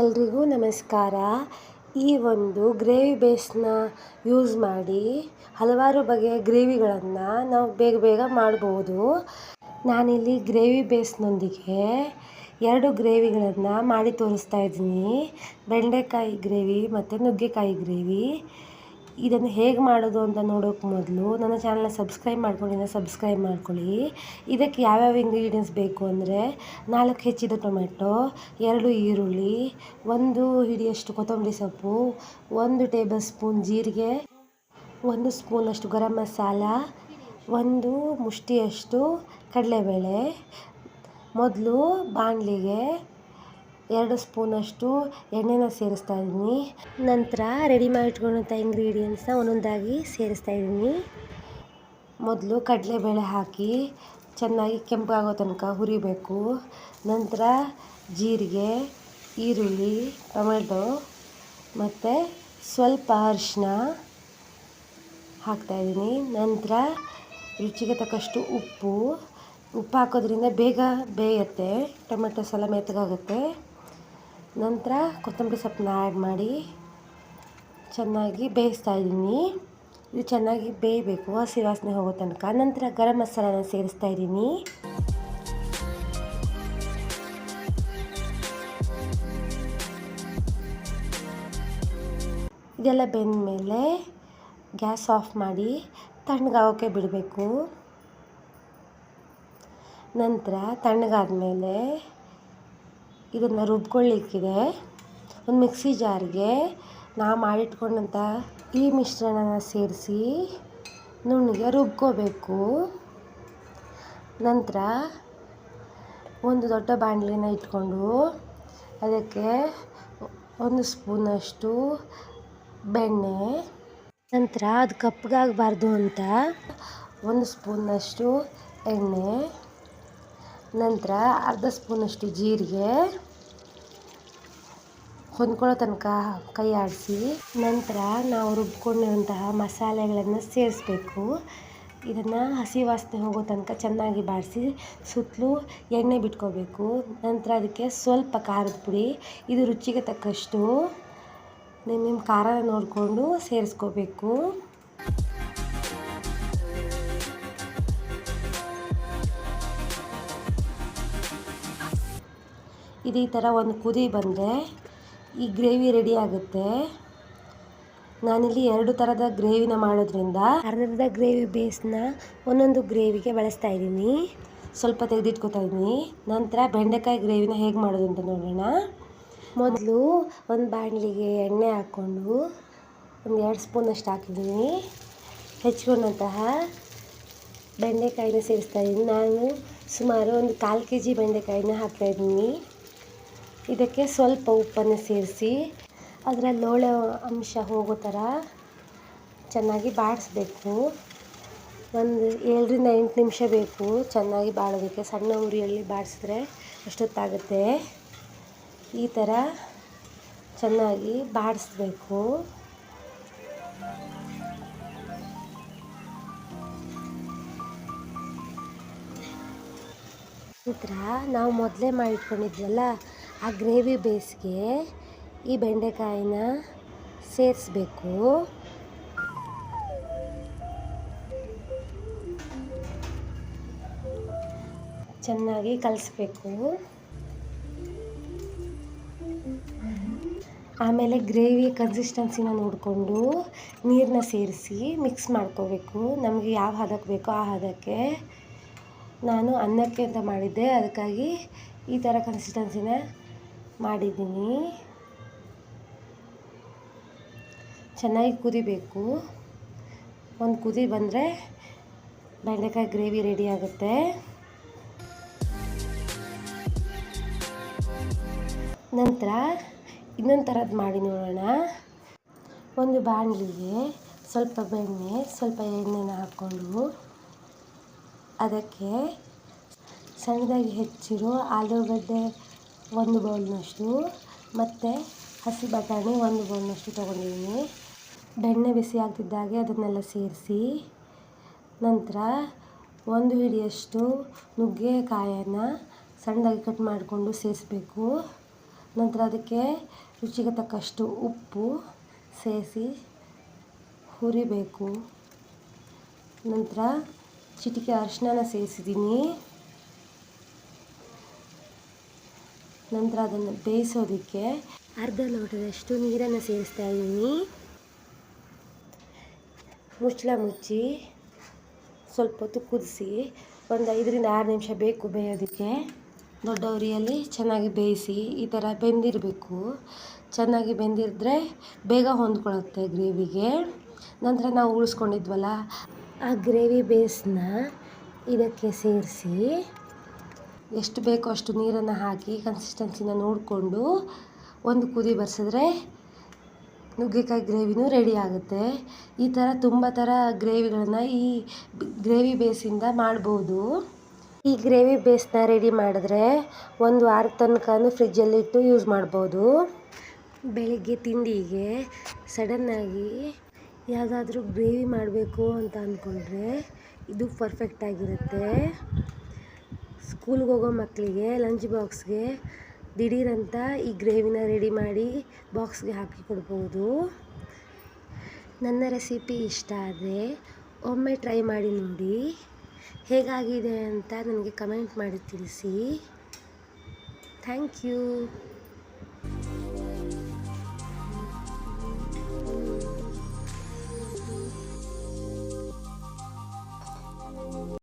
ಎಲ್ರಿಗೂ ನಮಸ್ಕಾರ. ಈ ಒಂದು ಗ್ರೇವಿ ಬೇಸ್ನ ಯೂಸ್ ಮಾಡಿ ಹಲವಾರು ಬಗೆಯ ಗ್ರೇವಿಗಳನ್ನು ನಾವು ಬೇಗ ಬೇಗ ಮಾಡ್ಬೋದು. ನಾನಿಲ್ಲಿ ಗ್ರೇವಿ ಬೇಸ್ನೊಂದಿಗೆ ಎರಡು ಗ್ರೇವಿಗಳನ್ನು ಮಾಡಿ ತೋರಿಸ್ತಾ ಇದ್ದೀನಿ. ಬೆಂಡೆಕಾಯಿ ಗ್ರೇವಿ ಮತ್ತು ನುಗ್ಗೆಕಾಯಿ ಗ್ರೇವಿ. ಇದನ್ನು ಹೇಗೆ ಮಾಡೋದು ಅಂತ ನೋಡೋಕ್ಕೆ ಮೊದಲು ನನ್ನ ಚಾನಲ್ನ ಸಬ್ಸ್ಕ್ರೈಬ್ ಮಾಡ್ಕೊಂಡಿದ್ದರೆ ಸಬ್ಸ್ಕ್ರೈಬ್ ಮಾಡ್ಕೊಳ್ಳಿ. ಇದಕ್ಕೆ ಯಾವ್ಯಾವ ಇಂಗ್ರೀಡಿಯೆಂಟ್ಸ್ ಬೇಕು ಅಂದರೆ ನಾಲ್ಕು ಹೆಚ್ಚಿದ ಟೊಮೆಟೊ ಎರಡು ಈರುಳ್ಳಿ, ಒಂದು ಹಿಡಿಯಷ್ಟು ಕೊತ್ತಂಬರಿ ಸೊಪ್ಪು, ಒಂದು ಟೇಬಲ್ ಸ್ಪೂನ್ ಜೀರಿಗೆ, ಒಂದು ಸ್ಪೂನಷ್ಟು ಗರಂ ಮಸಾಲ, ಒಂದು ಮುಷ್ಟಿಯಷ್ಟು ಕಡಲೆಬೇಳೆ, ಮೊದಲು ಬಾಣಲಿಗೆ ಎರಡು ಸ್ಪೂನಷ್ಟು ಎಣ್ಣೆನ ಸೇರಿಸ್ತಾ ಇದ್ದೀನಿ. ನಂತರ ರೆಡಿ ಮಾಡಿಟ್ಕೊಂಡಂಥ ಇಂಗ್ರೀಡಿಯೆಂಟ್ಸ್ನ ಒಂದೊಂದಾಗಿ ಸೇರಿಸ್ತಾ ಇದ್ದೀನಿ. ಮೊದಲು ಕಡಲೆಬೇಳೆ ಹಾಕಿ ಚೆನ್ನಾಗಿ ಕೆಂಪಾಗೋ ತನಕ ಹುರಿಬೇಕು. ನಂತರ ಜೀರಿಗೆ, ಈರುಳ್ಳಿ, ಟೊಮೆಟೊ ಮತ್ತು ಸ್ವಲ್ಪ ಅರಿಶಿನ ಹಾಕ್ತಾಯಿದ್ದೀನಿ ನಂತರ ರುಚಿಗೆ ತಕ್ಕಷ್ಟು ಉಪ್ಪು. ಉಪ್ಪು ಹಾಕೋದ್ರಿಂದ ಬೇಗ ಬೇಯುತ್ತೆ, ಟೊಮೆಟೊ ಸಲ ಮೆತ್ತಗಾಗುತ್ತೆ. ನಂತರ ಕೊತ್ತಂಬರಿ ಸೊಪ್ಪನ್ನ ಆ್ಯಡ್ ಮಾಡಿ ಚೆನ್ನಾಗಿ ಬೇಯಿಸ್ತಾ ಇದ್ದೀನಿ. ಇದು ಚೆನ್ನಾಗಿ ಬೇಯಬೇಕು, ಹಸಿ ವಾಸನೆ ಹೋಗೋ ತನಕ. ನಂತರ ಗರಂ ಮಸಾಲಾನ ಸೇರಿಸ್ತಾ ಇದ್ದೀನಿ. ಇದೆಲ್ಲ ಬೆಂದ ಮೇಲೆ ಗ್ಯಾಸ್ ಆಫ್ ಮಾಡಿ ತಣ್ಣಗಾಗೋಕ್ಕೆ ಬಿಡಬೇಕು. ನಂತರ ತಣ್ಣಗಾದಮೇಲೆ ಇದನ್ನು ರುಬ್ಕೊಳ್ಳಿಕ್ಕಿದೆ. ಒಂದು ಮಿಕ್ಸಿ ಜಾರ್ಗೆ ನಾ ಮಾಡಿಟ್ಕೊಂಡಂಥ ಈ ಮಿಶ್ರಣನ ಸೇರಿಸಿ ನುಣ್ಣಗೆ ರುಬ್ಕೋಬೇಕು. ನಂತರ ಒಂದು ದೊಡ್ಡ ಬಾಣಲಿನ ಇಟ್ಕೊಂಡು ಅದಕ್ಕೆ ಒಂದು ಸ್ಪೂನಷ್ಟು ಬೆಣ್ಣೆ. ನಂತರ ಅದು ಕಪ್ಪಗಾಗಬಾರ್ದು ಅಂತ ಒಂದು ಸ್ಪೂನಷ್ಟು ಎಣ್ಣೆ. ನಂತರ ಅರ್ಧ ಸ್ಪೂನಷ್ಟು ಜೀರಿಗೆ ಹೊಂದ್ಕೊಳ್ಳೋ ತನಕ ಕೈ ಆಡಿಸಿ. ನಂತರ ನಾವು ರುಬ್ಕೊಂಡಿರುವಂತಹ ಮಸಾಲೆಗಳನ್ನು ಸೇರಿಸ್ಬೇಕು. ಇದನ್ನು ಹಸಿ ವಾಸನೆ ಹೋಗೋ ತನಕ ಚೆನ್ನಾಗಿ ಬಾಡಿಸಿ ಸುತ್ತಲೂ ಎಣ್ಣೆ ಬಿಟ್ಕೋಬೇಕು. ನಂತರ ಅದಕ್ಕೆ ಸ್ವಲ್ಪ ಖಾರದ ಪುಡಿ, ಇದು ರುಚಿಗೆ ತಕ್ಕಷ್ಟು ನಿಮ್ಮ ಖಾರ ನೋಡಿಕೊಂಡು ಸೇರಿಸ್ಕೋಬೇಕು. ಇದು ಈ ಥರ ಒಂದು ಕುದಿ ಬಂದರೆ ಈ ಗ್ರೇವಿ ರೆಡಿ ಆಗುತ್ತೆ. ನಾನಿಲ್ಲಿ ಎರಡು ಥರದ ಗ್ರೇವಿನ ಮಾಡೋದ್ರಿಂದ ಅರ್ಧದ ಗ್ರೇವಿ ಬೇಸ್ನ ಒಂದೊಂದು ಗ್ರೇವಿಗೆ ಬಳಸ್ತಾ ಇದ್ದೀನಿ. ಸ್ವಲ್ಪ ತೆಗೆದಿಟ್ಕೊತಾ ಇದ್ದೀನಿ. ನಂತರ ಬೆಂಡೆಕಾಯಿ ಗ್ರೇವಿನ ಹೇಗೆ ಮಾಡೋದು ಅಂತ ನೋಡೋಣ. ಮೊದಲು ಒಂದು ಬಾಣಲಿಗೆ ಎಣ್ಣೆ ಹಾಕ್ಕೊಂಡು ಒಂದು ಎರಡು ಸ್ಪೂನಷ್ಟು ಹಾಕಿದ್ದೀನಿ. ಹೆಚ್ಕೊಂಡಂತಹ ಬೆಂಡೆಕಾಯಿನ ಸೇರಿಸ್ತಾ ಇದ್ದೀನಿ. ನಾನು ಸುಮಾರು ಒಂದು ಕಾಲು ಕೆ ಜಿ ಬೆಂಡೆಕಾಯಿನ ಹಾಕ್ತಾಯಿದ್ದೀನಿ ಇದಕ್ಕೆ ಸ್ವಲ್ಪ ಉಪ್ಪನ್ನು ಸೇರಿಸಿ ಅದರ ಲೋಳೆ ಅಂಶ ಹೋಗೋ ಥರ ಚೆನ್ನಾಗಿ ಬಾಡಿಸ್ಬೇಕು. ಒಂದು ಏಳರಿಂದ ಎಂಟು ನಿಮಿಷ ಬೇಕು ಚೆನ್ನಾಗಿ ಬಾಳೋದಕ್ಕೆ ಸಣ್ಣ ಉರಿಯಲ್ಲಿ ಬಾಡಿಸಿದ್ರೆ ಅಷ್ಟೊತ್ತಾಗುತ್ತೆ. ಈ ಥರ ಚೆನ್ನಾಗಿ ಬಾಡಿಸ್ಬೇಕು. ನಂತರ ನಾವು ಮೊದಲೇ ಮಾಡಿಟ್ಕೊಂಡಿದ್ವಲ್ಲ ಆ ಗ್ರೇವಿ ಬೇಸ್ಗೆ ಈ ಬೆಂಡೆಕಾಯಿನ ಸೇರಿಸ್ಬೇಕು. ಚೆನ್ನಾಗಿ ಕಲಿಸ್ಬೇಕು. ಆಮೇಲೆ ಗ್ರೇವಿ ಕನ್ಸಿಸ್ಟೆನ್ಸಿನ ನೋಡಿಕೊಂಡು ನೀರನ್ನ ಸೇರಿಸಿ ಮಿಕ್ಸ್ ಮಾಡ್ಕೋಬೇಕು. ನಮಗೆ ಯಾವ ಹದಕ್ಕೆ ಬೇಕೋ ಆ ಹದಕ್ಕೆ ನಾನು ಅನ್ನಕ್ಕೆ ಅಂತ ಮಾಡಿದ್ದೆ. ಅದಕ್ಕಾಗಿ ಈ ಥರ ಕನ್ಸಿಸ್ಟೆನ್ಸಿನ ಮಾಡಿದ್ದೀನಿ. ಚೆನ್ನಾಗಿ ಕುದಿಬೇಕು. ಒಂದು ಕುದಿ ಬಂದರೆ ಬೆಂಡೆಕಾಯಿ ಗ್ರೇವಿ ರೆಡಿ ಆಗುತ್ತೆ. ನಂತರ ಇನ್ನೊಂದು ಥರದ್ದು ಮಾಡಿ ನೋಡೋಣ. ಒಂದು ಬಾಣಲಿಗೆ ಸ್ವಲ್ಪ ಬೆಣ್ಣೆ, ಸ್ವಲ್ಪ ಎಣ್ಣೆನ ಹಾಕ್ಕೊಂಡು ಅದಕ್ಕೆ ಸಣ್ಣದಾಗಿ ಹೆಚ್ಚಿರೋ ಆಲೂಗಡ್ಡೆ ಒಂದು ಬೌಲ್ನಷ್ಟು, ಮತ್ತು ಹಸಿ ಬಟಾಣಿ ಒಂದು ಬೌಲ್ನಷ್ಟು ತೊಗೊಂಡಿದ್ದೀನಿ. ಬೆಣ್ಣೆ ಬಿಸಿ ಆಗ್ತಿದ್ದಾಗೆ ಅದನ್ನೆಲ್ಲ ಸೇರಿಸಿ, ನಂತರ ಒಂದು ಹಿಡಿಯಷ್ಟು ನುಗ್ಗೆಕಾಯನ್ನು ಸಣ್ಣದಾಗಿ ಕಟ್ ಮಾಡಿಕೊಂಡು ಸೇರಿಸ್ಬೇಕು. ನಂತರ ಅದಕ್ಕೆ ರುಚಿಗೆ ತಕ್ಕಷ್ಟು ಉಪ್ಪು ಸೇರಿಸಿ ಹುರಿಬೇಕು. ನಂತರ ಚಿಟಿಕೆ ಅರಿಶಿನ ಸೇರಿಸಿದ್ದೀನಿ. ನಂತರ ಅದನ್ನು ಬೇಯಿಸೋದಕ್ಕೆ ಅರ್ಧ ಲೋಟದಷ್ಟು ನೀರನ್ನು ಸೇರಿಸ್ತಾ ಇದ್ದೀನಿ. ಮುಚ್ಚಳ ಮುಚ್ಚಿ ಸ್ವಲ್ಪ ಹೊತ್ತು ಕುದಿಸಿ ಒಂದು ಐದರಿಂದ ಆರು ನಿಮಿಷ ಬೇಕು ಬೇಯೋದಕ್ಕೆ. ದೊಡ್ಡ ಉರಿಯಲ್ಲಿ ಚೆನ್ನಾಗಿ ಬೇಯಿಸಿ ಈ ಥರ ಬೆಂದಿರಬೇಕು. ಚೆನ್ನಾಗಿ ಬೆಂದಿದ್ರೆ ಬೇಗ ಹೊಂದ್ಕೊಳ್ಳುತ್ತೆ ಗ್ರೇವಿಗೆ. ನಂತರ ನಾವು ಉಳಿಸ್ಕೊಂಡಿದ್ವಲ್ಲ, ಆ ಗ್ರೇವಿ ಬೇಸ್ನ ಇದಕ್ಕೆ ಸೇರಿಸಿ ಎಷ್ಟು ಬೇಕೋ ಅಷ್ಟು ನೀರನ್ನು ಹಾಕಿ ಕನ್ಸಿಸ್ಟೆನ್ಸಿನ ನೋಡಿಕೊಂಡು ಒಂದು ಕುದಿ ಬರ್ಸಿದ್ರೆ ನುಗ್ಗೆಕಾಯಿ ಗ್ರೇವಿನೂ ರೆಡಿ ಆಗುತ್ತೆ. ಈ ಥರ ತುಂಬ ಥರ ಗ್ರೇವಿಗಳನ್ನು ಈ ಗ್ರೇವಿ ಬೇಸಿಂದ ಮಾಡ್ಬೋದು. ಈ ಗ್ರೇವಿ ಬೇಸ್ನ ರೆಡಿ ಮಾಡಿದ್ರೆ ಒಂದು ವಾರ ತನಕನೂ ಫ್ರಿಜ್ಜಲ್ಲಿಟ್ಟು ಯೂಸ್ ಮಾಡ್ಬೋದು. ಬೆಳಿಗ್ಗೆ ತಿಂಡಿಗೆ ಸಡನ್ನಾಗಿ ಯಾವುದಾದ್ರೂ ಗ್ರೇವಿ ಮಾಡಬೇಕು ಅಂತ ಅಂದ್ಕೊಂಡ್ರೆ ಇದು ಪರ್ಫೆಕ್ಟಾಗಿರುತ್ತೆ ಸ್ಕೂಲ್ಗೆ ಹೋಗೋ ಮಕ್ಕಳಿಗೆ ಲಂಚ್ ಬಾಕ್ಸ್ಗೆ ದಿಢೀರಂತ ಈ ಗ್ರೇವಿನ ರೆಡಿ ಮಾಡಿ ಬಾಕ್ಸ್ಗೆ ಹಾಕಿ ಕೊಡ್ಬೋದು. ನನ್ನ ರೆಸಿಪಿ ಇಷ್ಟ ಆದರೆ ಒಮ್ಮೆ ಟ್ರೈ ಮಾಡಿ ನೋಡಿ. ಹೇಗಾಗಿದೆ ಅಂತ ನನಗೆ ಕಮೆಂಟ್ ಮಾಡಿ ತಿಳಿಸಿ. Thank you.